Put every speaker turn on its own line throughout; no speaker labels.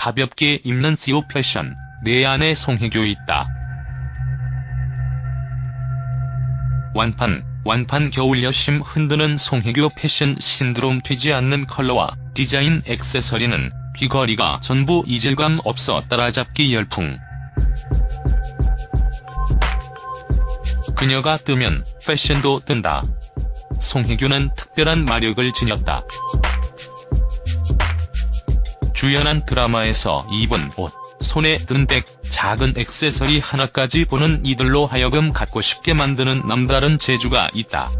가볍게 입는 시오 패션, 내 안에 송혜교 있다. 완판, 완판 겨울 여심 흔드는 송혜교 패션 신드롬 튀지 않는 컬러와 디자인 액세서리는 귀걸이가 전부 이질감 없어 따라잡기 열풍. 그녀가 뜨면 패션도 뜬다. 송혜교는 특별한 마력을 지녔다. 주연한 드라마에서 입은 옷, 손에 든 백, 작은 액세서리 하나까지 보는 이들로 하여금 갖고 싶게 만드는 남다른 재주가 있다.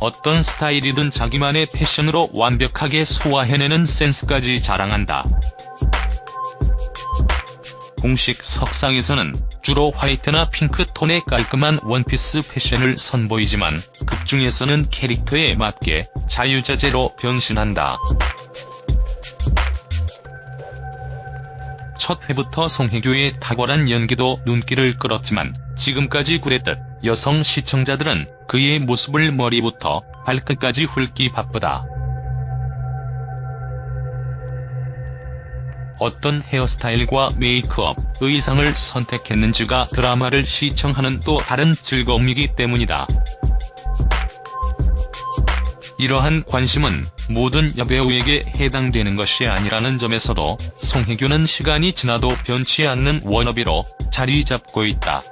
어떤 스타일이든 자기만의 패션으로 완벽하게 소화해내는 센스까지 자랑한다. 공식 석상에서는 주로 화이트나 핑크 톤의 깔끔한 원피스 패션을 선보이지만 극중에서는 캐릭터에 맞게 자유자재로 변신한다. 첫 회부터 송혜교의 탁월한 연기도 눈길을 끌었지만 지금까지 그랬듯 여성 시청자들은 그의 모습을 머리부터 발끝까지 훑기 바쁘다. 어떤 헤어스타일과 메이크업, 의상을 선택했는지가 드라마를 시청하는 또 다른 즐거움이기 때문이다. 이러한 관심은 모든 여배우에게 해당되는 것이 아니라는 점에서도 송혜교는 시간이 지나도 변치 않는 워너비로 자리 잡고 있다.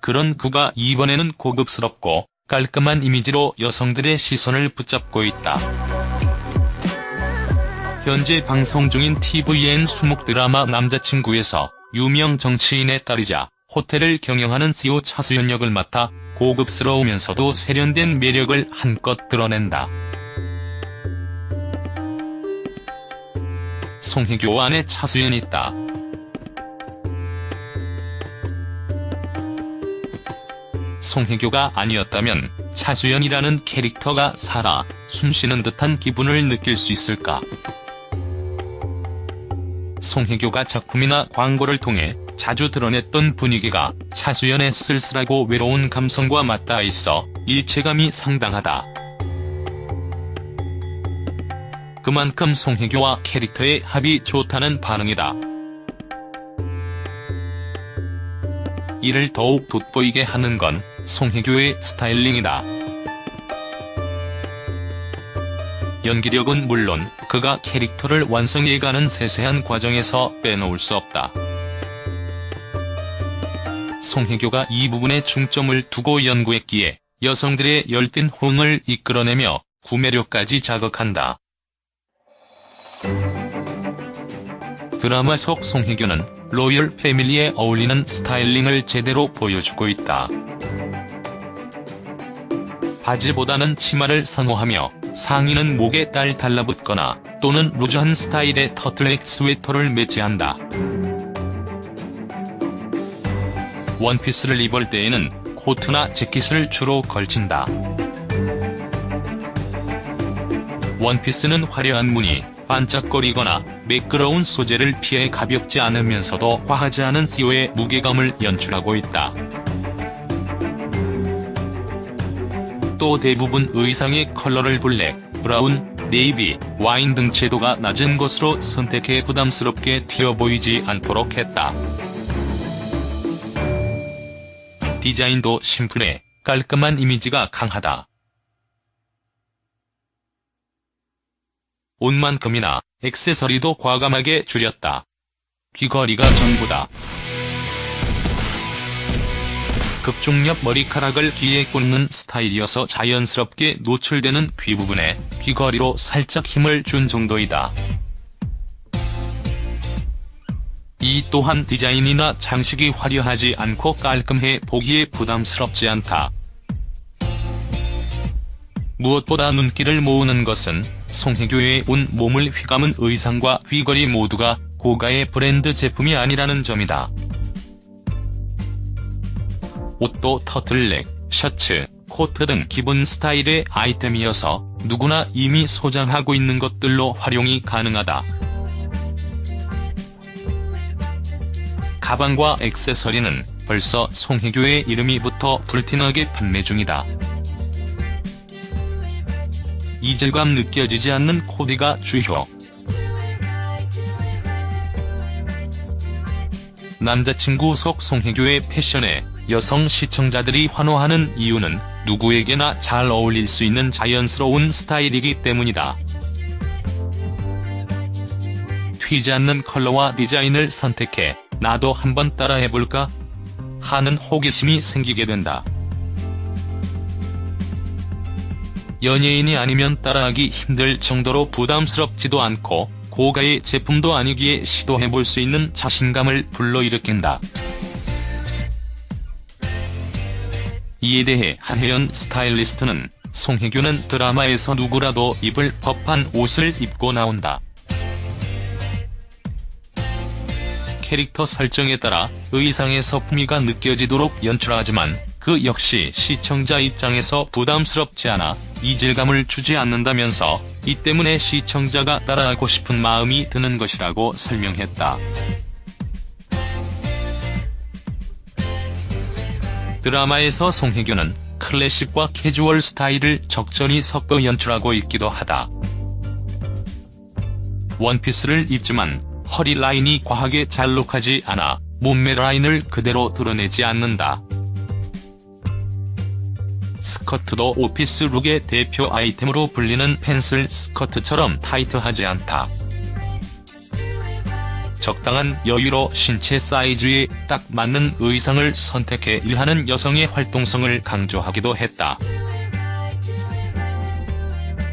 그런 그가 이번에는 고급스럽고 깔끔한 이미지로 여성들의 시선을 붙잡고 있다. 현재 방송 중인 tvN 수목 드라마 남자친구에서 유명 정치인의 딸이자 호텔을 경영하는 CEO 차수연 역을 맡아 고급스러우면서도 세련된 매력을 한껏 드러낸다. 송혜교 안에 차수연 있다. 송혜교가 아니었다면 차수연이라는 캐릭터가 살아 숨쉬는 듯한 기분을 느낄 수 있을까? 송혜교가 작품이나 광고를 통해 자주 드러냈던 분위기가 차수연의 쓸쓸하고 외로운 감성과 맞닿아 있어 일체감이 상당하다. 그만큼 송혜교와 캐릭터의 합이 좋다는 반응이다. 이를 더욱 돋보이게 하는 건 송혜교의 스타일링이다. 연기력은 물론 그가 캐릭터를 완성해가는 세세한 과정에서 빼놓을 수 없다. 송혜교가 이 부분에 중점을 두고 연구했기에 여성들의 열띤 호응을 이끌어내며 구매력까지 자극한다. 드라마 속 송혜교는 로열 패밀리에 어울리는 스타일링을 제대로 보여주고 있다. 바지보다는 치마를 선호하며 상의는 목에 딸 달라붙거나 또는 루즈한 스타일의 터틀넥 스웨터를 매치한다. 원피스를 입을 때에는 코트나 재킷을 주로 걸친다. 원피스는 화려한 무늬, 반짝거리거나 매끄러운 소재를 피해 가볍지 않으면서도 과하지 않은 CO의 무게감을 연출하고 있다. 또 대부분 의상의 컬러를 블랙, 브라운, 네이비, 와인 등 채도가 낮은 것으로 선택해 부담스럽게 튀어 보이지 않도록 했다. 디자인도 심플해 깔끔한 이미지가 강하다. 옷만큼이나 액세서리도 과감하게 줄였다. 귀걸이가 전부다. 극중엽 머리카락을 귀에 꽂는 스타일이어서 자연스럽게 노출되는 귀 부분에 귀걸이로 살짝 힘을 준 정도이다. 이 또한 디자인이나 장식이 화려하지 않고 깔끔해 보기에 부담스럽지 않다. 무엇보다 눈길을 모으는 것은 송혜교의 온 몸을 휘감은 의상과 귀걸이 모두가 고가의 브랜드 제품이 아니라는 점이다. 옷도 터틀넥, 셔츠, 코트 등 기본 스타일의 아이템이어서 누구나 이미 소장하고 있는 것들로 활용이 가능하다. 가방과 액세서리는 벌써 송혜교의 이름이 붙어 불티나게 판매 중이다. 이질감 느껴지지 않는 코디가 주효. 남자친구 속 송혜교의 패션에 여성 시청자들이 환호하는 이유는 누구에게나 잘 어울릴 수 있는 자연스러운 스타일이기 때문이다. 튀지 않는 컬러와 디자인을 선택해 나도 한번 따라해볼까? 하는 호기심이 생기게 된다. 연예인이 아니면 따라하기 힘들 정도로 부담스럽지도 않고 고가의 제품도 아니기에 시도해볼 수 있는 자신감을 불러일으킨다. 이에 대해 한혜연 스타일리스트는 송혜교는 드라마에서 누구라도 입을 법한 옷을 입고 나온다. 캐릭터 설정에 따라 의상의 서품이가 느껴지도록 연출하지만 그 역시 시청자 입장에서 부담스럽지 않아 이질감을 주지 않는다면서 이 때문에 시청자가 따라하고 싶은 마음이 드는 것이라고 설명했다. 드라마에서 송혜교는 클래식과 캐주얼 스타일을 적절히 섞어 연출하고 있기도 하다. 원피스를 입지만 허리 라인이 과하게 잘록하지 않아 몸매 라인을 그대로 드러내지 않는다. 스커트도 오피스 룩의 대표 아이템으로 불리는 펜슬 스커트처럼 타이트하지 않다. 적당한 여유로 신체 사이즈에 딱 맞는 의상을 선택해 일하는 여성의 활동성을 강조하기도 했다.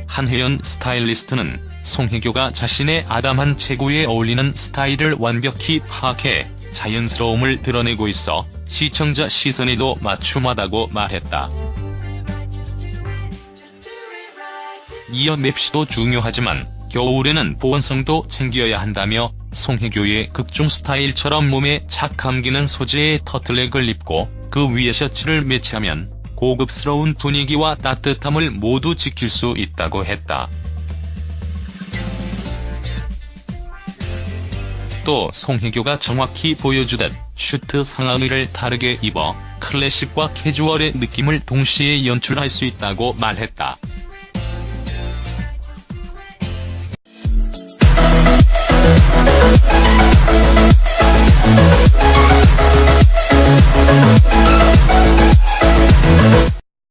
한혜연 스타일리스트는 송혜교가 자신의 아담한 체구에 어울리는 스타일을 완벽히 파악해 자연스러움을 드러내고 있어 시청자 시선에도 맞춤하다고 말했다. 이어 맵시도 중요하지만 겨울에는 보온성도 챙겨야 한다며 송혜교의 극중 스타일처럼 몸에 착 감기는 소재의 터틀넥을 입고 그 위에 셔츠를 매치하면 고급스러운 분위기와 따뜻함을 모두 지킬 수 있다고 했다. 또 송혜교가 정확히 보여주듯 슈트 상하의를 다르게 입어 클래식과 캐주얼의 느낌을 동시에 연출할 수 있다고 말했다.